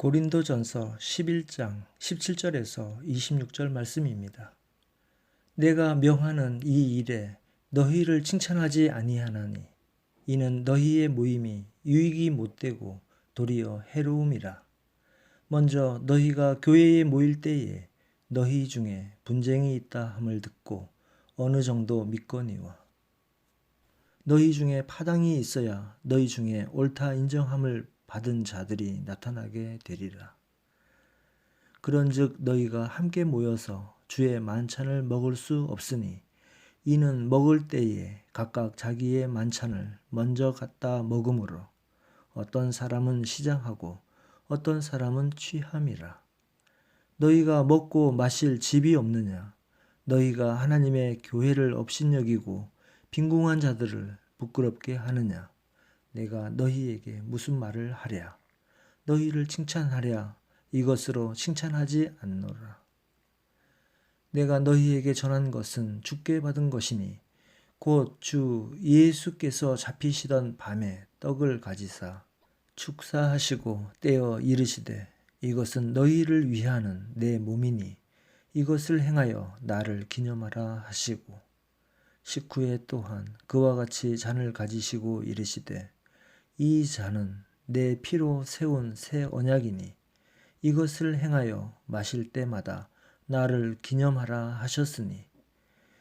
고린도전서 11장 17절에서 26절 말씀입니다. 내가 명하는 이 일에 너희를 칭찬하지 아니하나니 이는 너희의 모임이 유익이 못되고 도리어 해로움이라. 먼저 너희가 교회에 모일 때에 너희 중에 분쟁이 있다 함을 듣고 어느 정도 믿거니와 너희 중에 파당이 있어야 너희 중에 옳다 인정함을 받은 자들이 나타나게 되리라. 그런즉 너희가 함께 모여서 주의 만찬을 먹을 수 없으니 이는 먹을 때에 각각 자기의 만찬을 먼저 갖다 먹음으로 어떤 사람은 시장하고 어떤 사람은 취함이라. 너희가 먹고 마실 집이 없느냐? 너희가 하나님의 교회를 업신여기고 빈궁한 자들을 부끄럽게 하느냐? 내가 너희에게 무슨 말을 하랴? 너희를 칭찬하랴? 이것으로 칭찬하지 않노라. 내가 너희에게 전한 것은 주께 받은 것이니 곧 주 예수께서 잡히시던 밤에 떡을 가지사 축사하시고 떼어 이르시되 이것은 너희를 위하는 내 몸이니 이것을 행하여 나를 기념하라 하시고 식후에 또한 그와 같이 잔을 가지시고 이르시되 이 잔은 내 피로 세운 새 언약이니 이것을 행하여 마실 때마다 나를 기념하라 하셨으니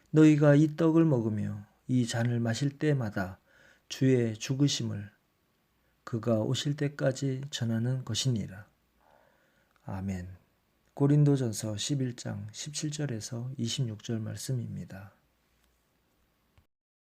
너희가 이 떡을 먹으며 이 잔을 마실 때마다 주의 죽으심을 그가 오실 때까지 전하는 것이니라. 아멘. 고린도전서 11장 17절에서 26절 말씀입니다.